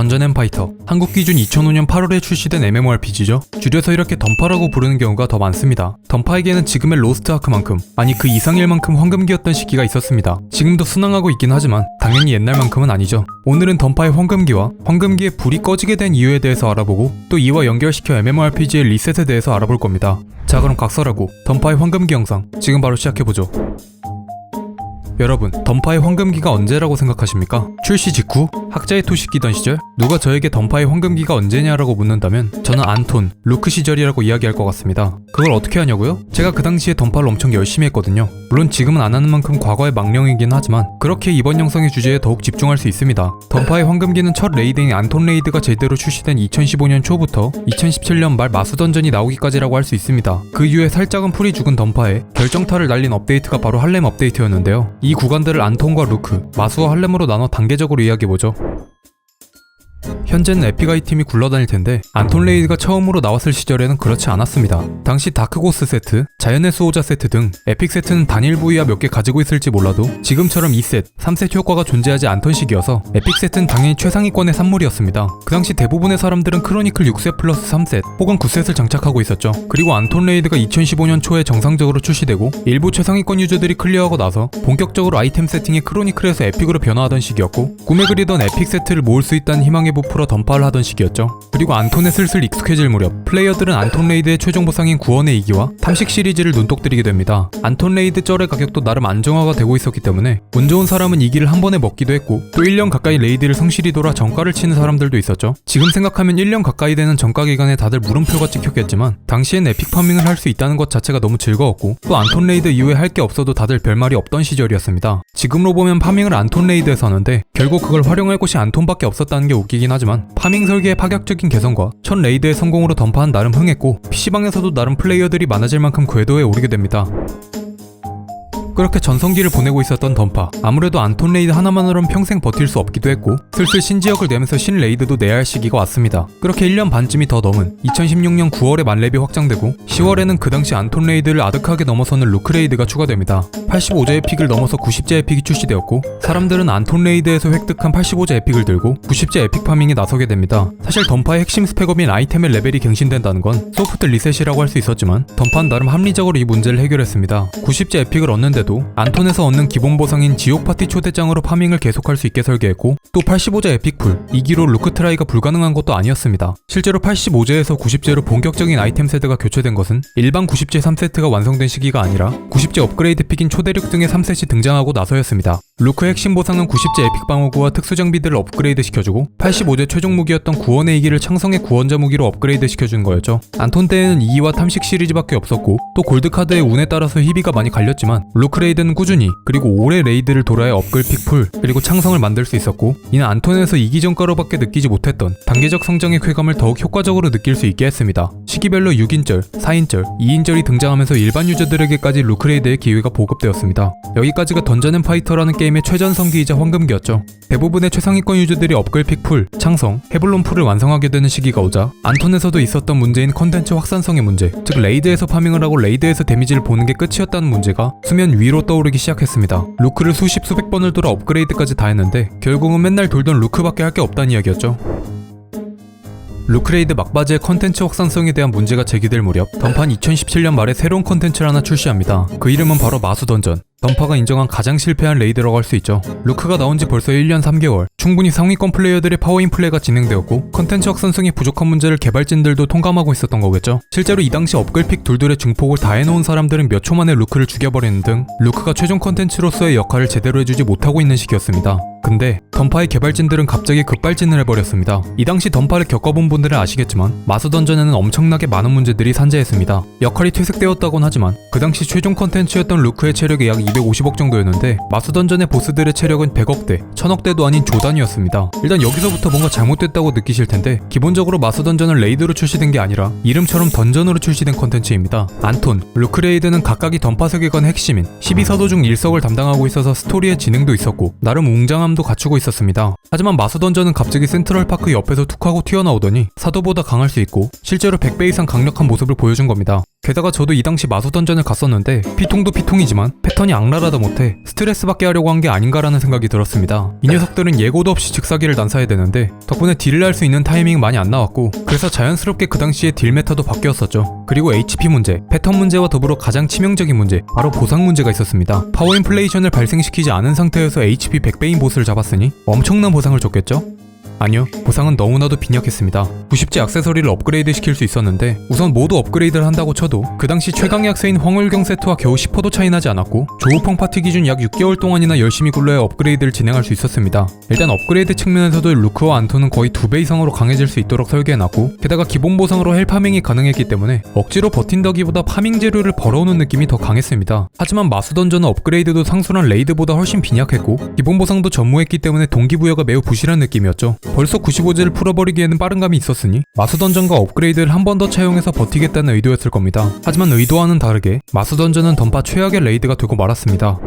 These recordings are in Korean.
던전 앤 파이터 한국 기준 2005년 8월에 출시된 MMORPG죠. 줄여서 이렇게 던파라고 부르는 경우가 더 많습니다. 던파에게는 지금의 로스트 아크만큼 아니 그 이상일 만큼 황금기였던 시기가 있었습니다. 지금도 순항하고 있긴 하지만 당연히 옛날만큼은 아니죠. 오늘은 던파의 황금기와 황금기의 불이 꺼지게 된 이유에 대해서 알아보고 또 이와 연결시켜 MMORPG의 리셋에 대해서 알아볼 겁니다. 자 그럼 각설하고 던파의 황금기 영상 지금 바로 시작해보죠. 여러분, 던파의 황금기가 언제라고 생각하십니까? 출시 직후? 학자의 토시 끼던 시절? 누가 저에게 던파의 황금기가 언제냐라고 묻는다면 저는 안톤, 루크 시절이라고 이야기할 것 같습니다. 그걸 어떻게 하냐고요? 제가 그 당시에 던파를 엄청 열심히 했거든요. 물론 지금은 안 하는 만큼 과거의 망령이긴 하지만 그렇게 이번 영상의 주제에 더욱 집중할 수 있습니다. 던파의 황금기는 첫 레이드인 안톤 레이드가 제대로 출시된 2015년 초부터 2017년 말 마수 던전이 나오기까지라고 할 수 있습니다. 그 이후에 살짝은 풀이 죽은 던파에 결정타를 날린 업데이트가 바로 할렘 업데이트였는데요. 이 구간들을 안톤과 루크, 마수와 할렘으로 나눠 단계적으로 이야기해보죠. 현재는 에픽아이 팀이 굴러다닐 텐데 안톤 레이드가 처음으로 나왔을 시절에는 그렇지 않았습니다. 당시 다크고스 세트, 자연의 수호자 세트 등 에픽 세트는 단일 부위와 몇 개 가지고 있을지 몰라도 지금처럼 2셋, 3셋 효과가 존재하지 않던 시기여서 에픽 세트는 당연히 최상위권의 산물이었습니다. 그 당시 대부분의 사람들은 크로니클 6셋 플러스 3셋 혹은 9셋을 장착하고 있었죠. 그리고 안톤 레이드가 2015년 초에 정상적으로 출시되고 일부 최상위권 유저들이 클리어하고 나서 본격적으로 아이템 세팅이 크로니클에서 에픽으로 변화하던 시기였고 꿈에 그리던 에픽 세트를 모을 수 있다는 희망에 부풀어 던파를 하던 시기였죠. 그리고 안톤에 슬슬 익숙해질 무렵 플레이어들은 안톤 레이드의 최종 보상인 구원의 이기와 탐식 시리 즈를 눈독 들이게 됩니다. 안톤 레이드 쩔의 가격도 나름 안정화가 되고 있었기 때문에 운 좋은 사람은 이기를 한 번에 먹기도 했고 또 1년 가까이 레이드를 성실히 돌아 정가를 치는 사람들도 있었죠. 지금 생각하면 1년 가까이 되는 정가 기간에 다들 물음표가 찍혔겠지만 당시엔 에픽 파밍을 할 수 있다는 것 자체가 너무 즐거웠고 또 안톤 레이드 이후에 할 게 없어도 다들 별말이 없던 시절이었습니다. 지금으로 보면 파밍을 안톤 레이드에서 하는데 결국 그걸 활용할 곳이 안톤밖에 없었다는 게 웃기긴 하지만 파밍 설계의 파격적인 개선과 첫 레이드의 성공으로 던파한 나름 흥했고 PC방에서도 나름 플레이어들이 많아질 만큼 궤도에 오르게 됩니다. 그렇게 전성기를 보내고 있었던 던파. 아무래도 안톤 레이드 하나만으로는 평생 버틸 수 없기도 했고 슬슬 신지역을 내면서 신 레이드도 내야 할 시기가 왔습니다. 그렇게 1년 반쯤이 더 넘은 2016년 9월에 만렙이 확장되고 10월에는 그 당시 안톤 레이드를 아득하게 넘어서는 루크 레이드가 추가됩니다. 85제 에픽을 넘어서 90제 에픽이 출시되었고 사람들은 안톤 레이드에서 획득한 85제 에픽을 들고 90제 에픽 파밍에 나서게 됩니다. 사실 던파의 핵심 스펙업인 아이템의 레벨이 갱신된다는 건 소프트 리셋이라고 할 수 있었지만 던파는 나름 합리적으로 이 문제를 해결했습니다. 90제 에픽을 얻는데도 안톤에서 얻는 기본 보상인 지옥 파티 초대장으로 파밍을 계속할 수 있게 설계했고 또 85제 에픽풀 2기로 루크 트라이가 불가능한 것도 아니었습니다. 실제로 85제에서 90제로 본격적인 아이템 세트가 교체된 것은 일반 90제 3세트가 완성된 시기가 아니라 90제 업그레이드 픽인 초대륙 등의 3셋이 등장하고 나서였습니다. 루크의 핵심 보상은 90제 에픽 방어구와 특수 장비들을 업그레이드 시켜주고 85제 최종 무기였던 구원의 이기를 창성의 구원자 무기로 업그레이드 시켜준 거였죠. 안톤 때에는 2기와 탐식 시리즈밖에 없었고 또 골드카드의 운에 따라서 희비가 많이 갈렸지만 루크 레이드는 꾸준히 그리고 오래 레이드를 돌아야 업글 픽 풀 그리고 창성을 만들 수 있었고 이는 안톤에서 2기 전가로밖에 느끼지 못했던 단계적 성장의 쾌감을 더욱 효과적으로 느낄 수 있게 했습니다. 시기별로 6인절, 4인절, 2인절이 등장하면서 일반 유저들에게까지 루크레이드의 기회가 보급되었습니다. 여기까지가 던전 앤 파이터라는 게임의 최전성기이자 황금기였죠. 대부분의 최상위권 유저들이 업글 픽 풀, 창성, 헤블론 풀을 완성하게 되는 시기가 오자 안톤에서도 있었던 문제인 컨텐츠 확산성의 문제, 즉 레이드에서 파밍을 하고 레이드에서 데미지를 보는 게 끝이었다는 문제가 수면 위로 떠오르기 시작했습니다. 루크를 수십 수백 번을 돌아 업그레이드까지 다 했는데 결국은 맨날 돌던 루크밖에 할 게 없다는 이야기였죠. 루크레이드 막바지의 컨텐츠 확산성에 대한 문제가 제기될 무렵 던판 2017년 말에 새로운 컨텐츠를 하나 출시합니다. 그 이름은 바로 마수 던전. 던파가 인정한 가장 실패한 레이드라고 할 수 있죠. 루크가 나온 지 벌써 1년 3개월. 충분히 상위권 플레이어들의 파워인 플레이가 진행되었고 컨텐츠 확산성이 부족한 문제를 개발진들도 통감하고 있었던 거겠죠. 실제로 이 당시 업글픽 둘둘의 중폭을 다 해놓은 사람들은 몇 초 만에 루크를 죽여버리는 등 루크가 최종 컨텐츠로서의 역할을 제대로 해주지 못하고 있는 시기였습니다. 근데 던파의 개발진들은 갑자기 급발진을 해버렸습니다. 이 당시 던파를 겪어본 분들은 아시겠지만 마수 던전에는 엄청나게 많은 문제들이 산재했습니다. 역할이 퇴색되었다곤 하지만 그 당시 최종 컨텐츠였던 루크의 체력이 약 250억 정도였는데 마수 던전의 보스들의 체력은 100억대, 1000억대도 아닌 조단위였습니다. 일단 여기서부터 뭔가 잘못됐다고 느끼실 텐데 기본적으로 마수 던전은 레이드로 출시된 게 아니라 이름처럼 던전으로 출시된 컨텐츠입니다. 안톤, 루크레이드는 각각이 던파 세계관의 핵심인 12서도 중 1석을 담당하고 있어서 스토리의 진행도 있었고 나름 웅장함도 갖추고 있었습니다. 하지만 마수 던전은 갑자기 센트럴파크 옆에서 툭 하고 튀어나오더니 사도보다 강할 수 있고 실제로 100배 이상 강력한 모습을 보여준 겁니다. 게다가 저도 이 당시 마수 던전을 갔었는데 피통도 피통이지만 패턴이 악랄하다 못해 스트레스 받게 하려고 한 게 아닌가라는 생각이 들었습니다. 이 녀석들은 예고도 없이 즉사기를 난사해야 되는데 덕분에 딜을 할 수 있는 타이밍이 많이 안 나왔고 그래서 자연스럽게 그 당시에 딜 메타도 바뀌었었죠. 그리고 HP 문제, 패턴 문제와 더불어 가장 치명적인 문제, 바로 보상 문제가 있었습니다. 파워 인플레이션을 발생시키지 않은 상태에서 HP 100배인 보스를 잡았으니 엄청난 보상을 줬겠죠? 아니요, 보상은 너무나도 빈약했습니다. 90제 액세서리를 업그레이드 시킬 수 있었는데 우선 모두 업그레이드를 한다고 쳐도 그 당시 최강의 약세인 황홀경 세트와 겨우 10%도 차이 나지 않았고 조우펑 파티 기준 약 6개월 동안이나 열심히 굴러야 업그레이드를 진행할 수 있었습니다. 일단 업그레이드 측면에서도 루크와 안토는 거의 2배 이상으로 강해질 수 있도록 설계해놨고 게다가 기본 보상으로 헬파밍이 가능했기 때문에 억지로 버틴다기보다 파밍 재료를 벌어오는 느낌이 더 강했습니다. 하지만 마수 던전은 업그레이드도 상수란 레이드보다 훨씬 빈약했고 기본 보상도 전무했기 때문에 동기부여가 매우 부실한 느낌이었죠. 벌써 95제를 풀어버리기에는 빠른 감이 있었으니 마수 던전과 업그레이드를 한 번 더 차용해서 버티겠다는 의도였을 겁니다. 하지만 의도와는 다르게 마수 던전은 던파 최악의 레이드가 되고 말았습니다.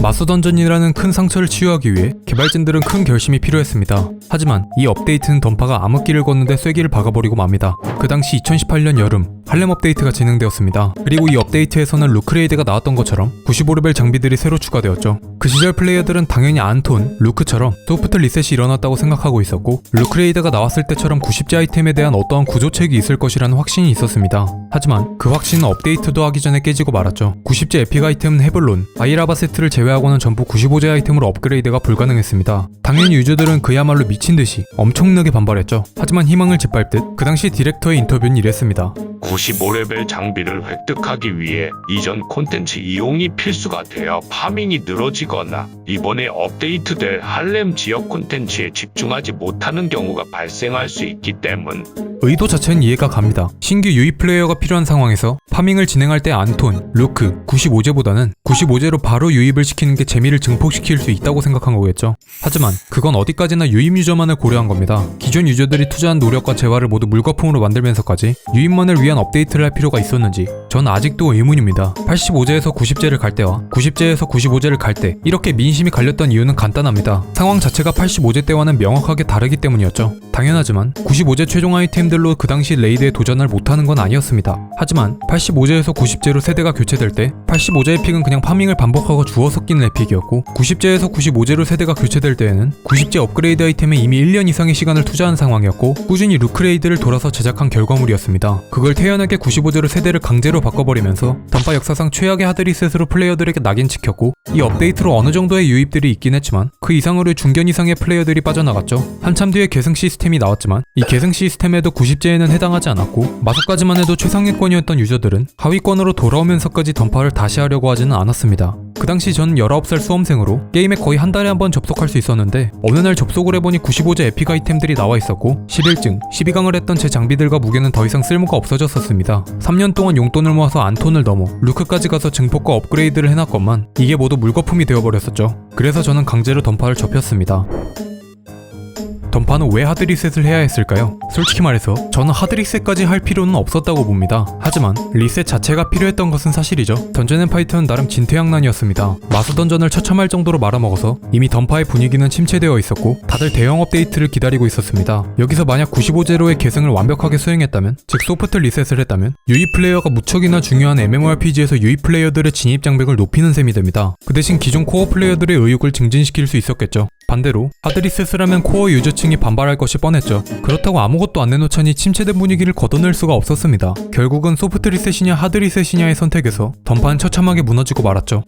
마수 던전이라는 큰 상처를 치유하기 위해 개발진들은 큰 결심이 필요했습니다. 하지만 이 업데이트는 던파가 암흑기를 걷는데 쐐기를 박아버리고 맙니다. 그 당시 2018년 여름 할렘 업데이트가 진행되었습니다. 그리고 이 업데이트에서는 루크레이드가 나왔던 것처럼 95레벨 장비들이 새로 추가되었죠. 그 시절 플레이어들은 당연히 안톤, 루크처럼 소프트 리셋이 일어났다고 생각하고 있었고 루크레이드가 나왔을 때처럼 90제 아이템에 대한 어떠한 구조책이 있을 것이라는 확신이 있었습니다. 하지만 그 확신은 업데이트도 하기 전에 깨지고 말았죠. 90제 에픽 아이템은 헤블론, 아이라바 세트를 제외 하고는 전부 95제 아이템으로 업그레이드가 불가능했습니다. 당연히 유저들은 그야말로 미친 듯이 엄청나게 반발했죠. 하지만 희망을 짓밟듯 그 당시 디렉터의 인터뷰는 이랬습니다. 95레벨 장비를 획득하기 위해 이전 콘텐츠 이용이 필수가 되어 파밍이 늘어지거나 이번에 업데이트될 할렘 지역 콘텐츠에 집중하지 못하는 경우가 발생할 수 있기 때문 의도 자체는 이해가 갑니다. 신규 유입 플레이어가 필요한 상황에서 파밍을 진행할 때 안톤, 루크, 95제보다는 95제로 바로 유입을 시키는 게 재미를 증폭시킬 수 있다고 생각한 거겠죠. 하지만 그건 어디까지나 유입 유저만을 고려한 겁니다. 기존 유저들이 투자한 노력과 재화를 모두 물거품으로 만들면서까지 유입만을 위한 업데이트를 할 필요가 있었는지 전 아직도 의문입니다. 85제에서 90제를 갈 때와 90제에서 95제를 갈 때 이렇게 민심이 갈렸던 이유는 간단합니다. 상황 자체가 85제 때와는 명확하게 다르기 때문이었죠. 당연하지만 95제 최종 아이템들로 그 당시 레이드에 도전을 못하는 건 아니었습니다. 하지만 85제에서 90제로 세대가 교체될 때 85제의 픽은 그냥 파밍을 반복하고 주워 섞이는 에픽이었고 90제에서 95제로 세대가 교체될 때에는 90제 업그레이드 아이템에 이미 1년 이상의 시간을 투자한 상황이었고 꾸준히 루크레이드를 돌아서 제작한 결과물이었습니다. 그걸 태연하게 95제로 세대를 강제로 바꿔버리면서 던파 역사상 최악의 하드리셋으로 플레이어들에게 낙인 찍혔고 이 업데이트로 어느 정도의 유입들이 있긴 했지만 그 이상으로 중견 이상의 플레이어들이 빠져나갔죠. 한참 뒤에 계승 시스템이 나왔지만 이 계승 시스템에도 90제에는 해당하지 않았고 마소까지만 해도 최상위권이었던 유저들은 하위권으로 돌아오면서까지 던파를 다시 하려고 하지는 않았습니다. 그 당시 전 19살 수험생으로 게임에 거의 한 달에 한 번 접속할 수 있었는데 어느 날 접속을 해보니 95제 에픽 아이템들이 나와 있었고 11증, 12강을 했던 제 장비들과 무게는 더 이상 쓸모가 없어졌었습니다. 3년 동안 용돈을 모아서 안톤을 넘어 루크까지 가서 증폭과 업그레이드를 해놨건만 이게 모두 물거품이 되어버렸었죠. 그래서 저는 강제로 던파를 접혔습니다. 던파는 왜 하드리셋을 해야 했을까요? 솔직히 말해서 저는 하드리셋까지 할 필요는 없었다고 봅니다. 하지만 리셋 자체가 필요했던 것은 사실이죠. 던전 앤 파이터는 나름 진퇴양난이었습니다. 마수 던전을 처참할 정도로 말아먹어서 이미 던파의 분위기는 침체되어 있었고 다들 대형 업데이트를 기다리고 있었습니다. 여기서 만약 95제로의 계승을 완벽하게 수행했다면 즉 소프트 리셋을 했다면 유입 플레이어가 무척이나 중요한 MMORPG에서 유입 플레이어들의 진입 장벽을 높이는 셈이 됩니다. 그 대신 기존 코어 플레이어들의 의욕을 증진시킬 수 있었겠죠. 반대로 하드리셋을 하면 코어 유저층이 반발할 것이 뻔했죠. 그렇다고 아무것도 안 내놓자니 침체된 분위기를 걷어낼 수가 없었습니다. 결국은 소프트 리셋이냐 하드 리셋이냐의 선택에서 던파는 처참하게 무너지고 말았죠.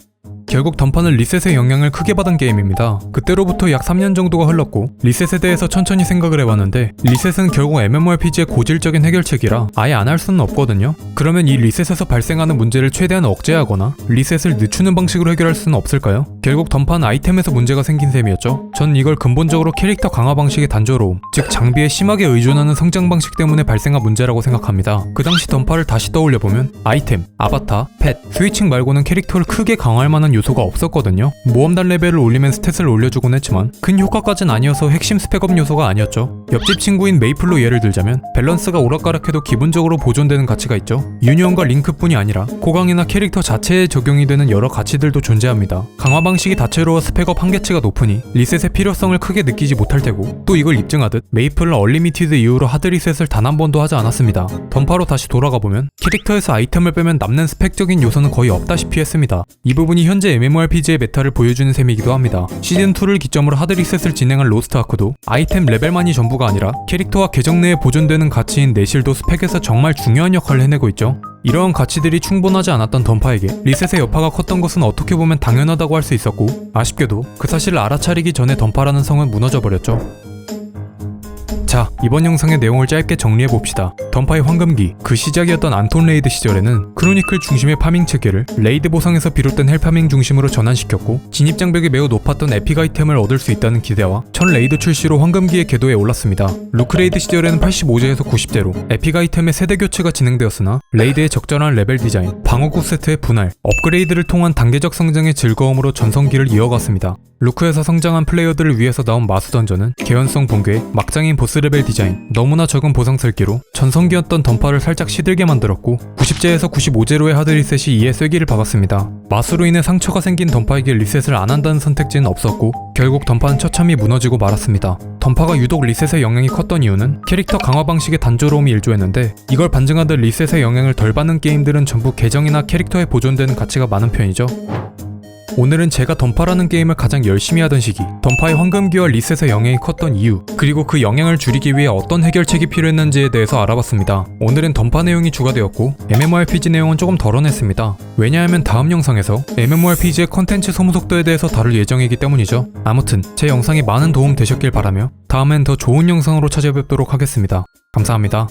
결국 던파는 리셋의 영향을 크게 받은 게임입니다. 그때로부터 약 3년 정도가 흘렀고 리셋에 대해서 천천히 생각을 해봤는데 리셋은 결국 MMORPG의 고질적인 해결책이라 아예 안 할 수는 없거든요. 그러면 이 리셋에서 발생하는 문제를 최대한 억제하거나 리셋을 늦추는 방식으로 해결할 수는 없을까요? 결국 던파는 아이템에서 문제가 생긴 셈이었죠. 전 이걸 근본적으로 캐릭터 강화 방식의 단조로움, 즉 장비에 심하게 의존하는 성장 방식 때문에 발생한 문제라고 생각합니다. 그 당시 던파를 다시 떠올려보면 아이템, 아바타, 펫, 스위칭 말고는 캐릭터를 크게 강화할 만한 요소가 없었거든요. 모험단 레벨을 올리면 스탯을 올려주곤 했지만 큰 효과까진 아니어서 핵심 스펙업 요소가 아니었죠. 옆집 친구인 메이플로 예를 들자면 밸런스가 오락가락해도 기본적으로 보존되는 가치가 있죠. 유니언과 링크뿐이 아니라 코강이나 캐릭터 자체에 적용이 되는 여러 가치들도 존재합니다. 강화 방식이 다채로워 스펙업 한계치가 높으니 리셋의 필요성을 크게 느끼지 못할 테고 또 이걸 입증하듯 메이플은 얼리미티드 이후로 하드 리셋을 단 한 번도 하지 않았습니다. 던파로 다시 돌아가 보면 캐릭터에서 아이템을 빼면 남는 스펙적인 요소는 거의 없다시피 했습니다. 이 부분이 현재 MMORPG의 메타를 보여주는 셈이기도 합니다. 시즌2를 기점으로 하드 리셋을 진행한 로스트 아크도 아이템 레벨만이 전부가 아니라 캐릭터와 계정 내에 보존되는 가치인 내실도 스펙에서 정말 중요한 역할을 해내고 있죠. 이러한 가치들이 충분하지 않았던 던파에게 리셋의 여파가 컸던 것은 어떻게 보면 당연하다고 할 수 있었고 아쉽게도 그 사실을 알아차리기 전에 던파라는 성은 무너져 버렸죠. 자, 이번 영상의 내용을 짧게 정리해 봅시다. 던파의 황금기, 그 시작이었던 안톤 레이드 시절에는 크로니클 중심의 파밍 체계를 레이드 보상에서 비롯된 헬파밍 중심으로 전환시켰고 진입 장벽이 매우 높았던 에픽 아이템을 얻을 수 있다는 기대와 첫 레이드 출시로 황금기의 궤도에 올랐습니다. 루크 레이드 시절에는 85제에서 90제로 에픽 아이템의 세대 교체가 진행되었으나 레이드의 적절한 레벨 디자인, 방어구 세트의 분할, 업그레이드를 통한 단계적 성장의 즐거움으로 전성기를 이어갔습니다. 루크에서 성장한 플레이어들을 위해서 나온 마수 던전은 개연성 붕괴, 막장인 보스 레벨 디자인, 너무나 적은 보상 설계로 전성기였던 던파를 살짝 시들게 만들었고 90제에서 95제로의 하드 리셋이 이에 쐐기를 박았습니다. 마수로 인해 상처가 생긴 던파에게 리셋을 안 한다는 선택지는 없었고 결국 던파는 처참히 무너지고 말았습니다. 던파가 유독 리셋의 영향이 컸던 이유는 캐릭터 강화 방식의 단조로움이 일조했는데 이걸 반증하듯 리셋의 영향을 덜 받는 게임들은 전부 계정이나 캐릭터에 보존되는 가치가 많은 편이죠. 오늘은 제가 던파라는 게임을 가장 열심히 하던 시기, 던파의 황금기와 리셋의 영향이 컸던 이유, 그리고 그 영향을 줄이기 위해 어떤 해결책이 필요했는지에 대해서 알아봤습니다. 오늘은 던파 내용이 주가 되었고, MMORPG 내용은 조금 덜어냈습니다. 왜냐하면 다음 영상에서 MMORPG의 컨텐츠 소모 속도에 대해서 다룰 예정이기 때문이죠. 아무튼, 제 영상이 많은 도움 되셨길 바라며, 다음엔 더 좋은 영상으로 찾아뵙도록 하겠습니다. 감사합니다.